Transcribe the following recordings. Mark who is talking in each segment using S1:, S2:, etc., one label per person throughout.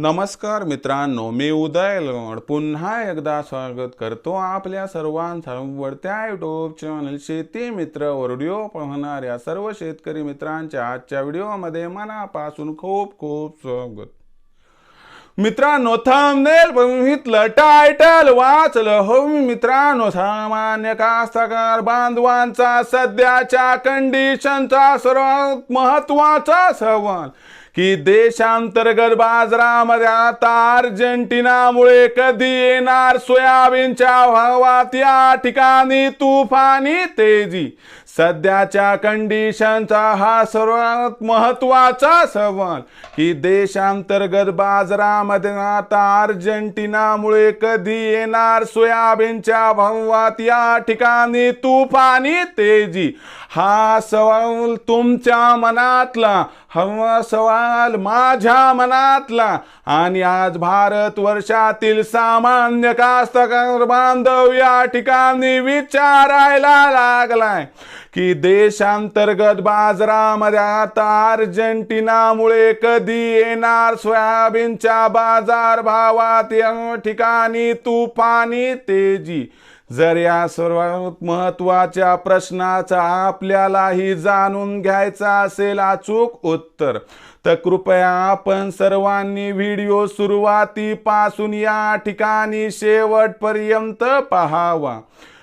S1: नमस्कार मित्रांनो मी उदय लोड. पुन्हा एकदा स्वागत करतो आपल्या सर्वांसर्वडत्या युट्यूब चॅनल शेती मित्र व्हिडिओ पाहणाऱ्या सर्व शेतकरी मित्रांच्या आजच्या व्हिडिओमध्ये मनापासून खूप खूप स्वागत. मित्रांनो थंबनेल बघितलं टायटल वाचलं. हो मी मित्रांनो सामान्य कास्तकार बांधवांचा सध्याच्या कंडिशनचा सर्वात महत्त्वाचा सवाल. की देशांतर्गत बाजारामध्ये आता अर्जेंटिनामुळे कधी येणार सोयाबीनच्या भावात या ठिकाणी तुफानी तेजी? सध्याच्या कंडिशनचा हा सर्वात महत्त्वाचा सवाल. की देशांतर्गत बाजारामध्ये आता अर्जेंटिनामुळे कधी येणार सोयाबीनच्या भावात? या ठिकाणी तुफानी तेजी. हा सवाल तुमच्या मनातला. हवा सवाल माझ्या मनातला. आणि आज भारत वर्षातील सामान्य कास्तकार बांधव या ठिकाणी विचारायला लागलाय. की देशांतर्गत बाजारामध्ये आता अर्जेंटिनामुळे कधी येणार सोयाबीनच्या बाजार भावात? या ठिकाणी तुफानी तेजी. जर या सर्वात महत्त्वाच्या प्रश्नाचा आपल्यालाही जाणून घ्यायचा असेल अचूक उत्तर तर कृपया आपण सर्वांनी व्हिडिओ सुरुवातीपासून या ठिकाणी शेवटपर्यंत पाहावा.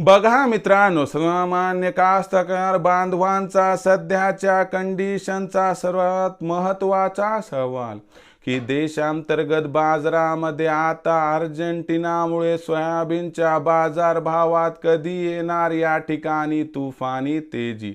S1: बघा मित्रांनो सामान्य कास्तकार बांधवांचा सध्याच्या कंडिशनचा सर्वात महत्त्वाचा सवाल की देशांतर्गत बाजारामध्ये आता अर्जेंटिनामुळे सोयाबीनच्या बाजारभावात कधी येणार या ठिकाणी तुफानी तेजी?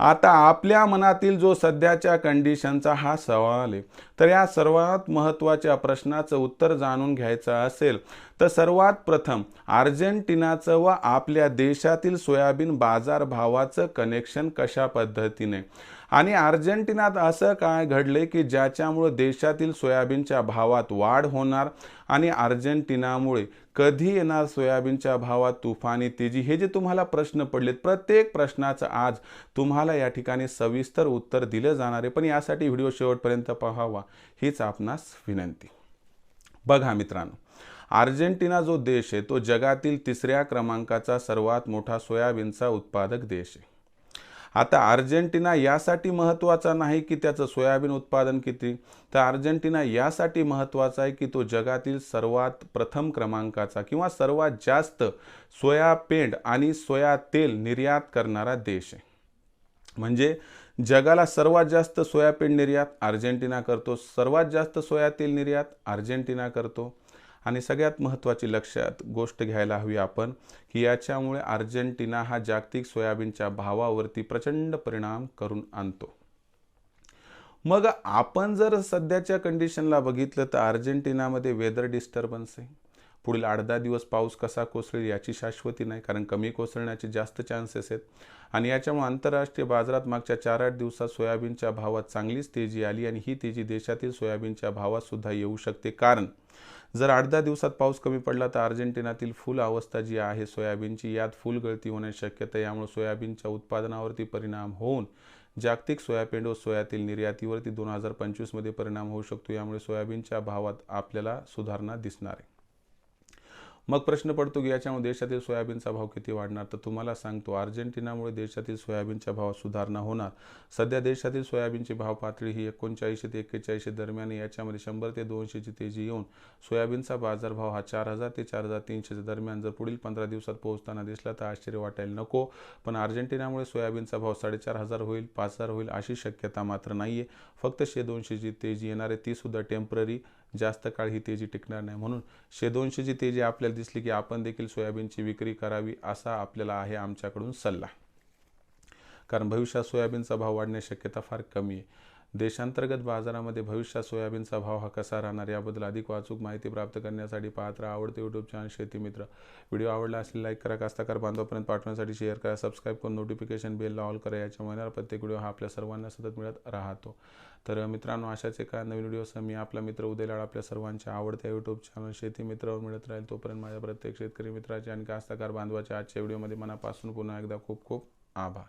S1: आता आपल्या मनातील जो सध्याच्या कंडिशनचा हा सवाल आहे तर या सर्वात महत्त्वाच्या प्रश्नाचं उत्तर जाणून घ्यायचं असेल तर सर्वात प्रथम अर्जेंटिनाचं व आपल्या देशातील सोयाबीन बाजारभावाचं कनेक्शन कशा पद्धतीने? आणि अर्जेंटिनात असं काय घडले की ज्याच्यामुळं देशातील सोयाबीनच्या भावात वाढ होणार आणि अर्जेंटिनामुळे कधी येणार सोयाबीनच्या भावात तुफानी तेजी? हे जे तुम्हाला प्रश्न पडलेत प्रत्येक प्रश्नाचं आज तुम्हाला या ठिकाणी सविस्तर उत्तर दिलं जाणार आहे. पण यासाठी व्हिडिओ शेवटपर्यंत पाहावा हीच आपणास विनंती. बघा मित्रांनो अर्जेंटिना जो देश आहे तो जगातील तिसऱ्या क्रमांकाचा सर्वात मोठा सोयाबीनचा उत्पादक देश आहे. आता अर्जेंटिना यासाठी महत्त्वाचा नाही की त्याचं सोयाबीन उत्पादन किती तर अर्जेंटिना यासाठी महत्त्वाचा आहे की तो जगातील सर्वात प्रथम क्रमांकाचा किंवा सर्वात जास्त सोया पेंड आणि सोया तेल निर्यात करणारा देश आहे. म्हणजे जगाला सर्वात जास्त सोयापीन निर्यात अर्जेंटिना करतो. सर्वात जास्त सोया तेल निर्यात अर्जेंटिना करतो. आणि सगळ्यात महत्त्वाची लक्षात गोष्ट घ्यायला हवी आपण की याच्यामुळे अर्जेंटिना हा जागतिक सोयाबीनच्या भावावरती प्रचंड परिणाम करून आणतो. मग आपण जर सध्याच्या कंडिशनला बघितलं तर अर्जेंटिनामध्ये वेदर डिस्टर्बन्स आहे. पुढील आठ दहा दिवस पाऊस कसा कोसळेल याची शाश्वती नाही कारण कमी कोसळण्याचे जास्त चान्सेस आहेत. आणि याच्यामुळे आंतरराष्ट्रीय बाजारात मागच्या चार आठ दिवसात सोयाबीनच्या भावात चांगलीच तेजी आली आणि ही तेजी देशातील सोयाबीनच्या भावात सुद्धा येऊ शकते. कारण जर आठ दहा दिवसात पाऊस कमी पडला तर अर्जेंटिनातील फुल अवस्था जी आहे सोयाबीनची यात फुल गळती होण्याची शक्यता यामुळे सोयाबीनच्या उत्पादनावरती परिणाम होऊन जागतिक सोयाबीन व सोयातील निर्यातीवरती दोन हजार पंचवीसमध्ये परिणाम होऊ शकतो. यामुळे सोयाबीनच्या भावात आपल्याला सुधारणा दिसणार आहे. मग प्रश्न पडतो की याच्यामुळे देशातील सोयाबीनचा भाव किती वाढणार? तर तुम्हाला सांगतो अर्जेंटिनामुळे देशातील सोयाबीनच्या भावात सुधारणा होणार. सध्या देशातील सोयाबीनची भाव पातळी ही एकोणचाळीसशे ते एक्केचाळीसशे दरम्यान याच्यामध्ये शंभर ते दोनशेची तेजी येऊन सोयाबीनचा बाजारभाव हा चार हजार ते चार हजार तीनशेच्या दरम्यान जर पुढील पंधरा दिवसात पोहोचताना दिसला तर आश्चर्य वाटायला नको. पण अर्जेंटिनामुळे सोयाबीनचा भाव साडेचार हजार होईल पाच हजार होईल अशी शक्यता मात्र नाही आहे फक्त शे दोनशेची तेजी येणार आहे. तीसुद्धा टेंपररी. जास्त काळ ही तेजी टिकणार नाही. म्हणून शे दोनशेची तेजी आपल्याला दिसली की आपण देखील सोयाबीनची विक्री करावी असा आपल्याला आहे आमच्याकडून सल्ला. कारण भविष्यात सोयाबीनचा भाव वाढण्याची शक्यता फार कमी आहे. देशांतर्गत बाजारामध्ये भविष्यात सोयाबीनचा भाव हा कसा राहणार याबद्दल अधिक वाचूक माहिती प्राप्त करण्यासाठी पाहत राहा आवडते यूट्यूब चॅनल शेती मित्र. व्हिडिओ आवडला असेल लाईक करा कास्ताकार बांधवापर्यंत पाठवण्यासाठी शेअर करा सबस्क्राईब करून नोटिफिकेशन बेलला ऑल करा याच्या महिन्यावर प्रत्येक व्हिडिओ हा आपल्या सर्वांना सतत मिळत राहतो. तर मित्रांनो अशाच एका नवीन व्हिडिओसह मी आपला मित्र उदयलाड आपल्या सर्वांच्या आवडत्या यूट्यूब चॅनल शेती मित्रावर मिळत राहील. तोपर्यंत माझ्या प्रत्येक शेतकरी मित्राचे आणि कास्ताकार बांधवाच्या आजच्या व्हिडिओमध्ये मनापासून पुन्हा एकदा खूप खूप आभार.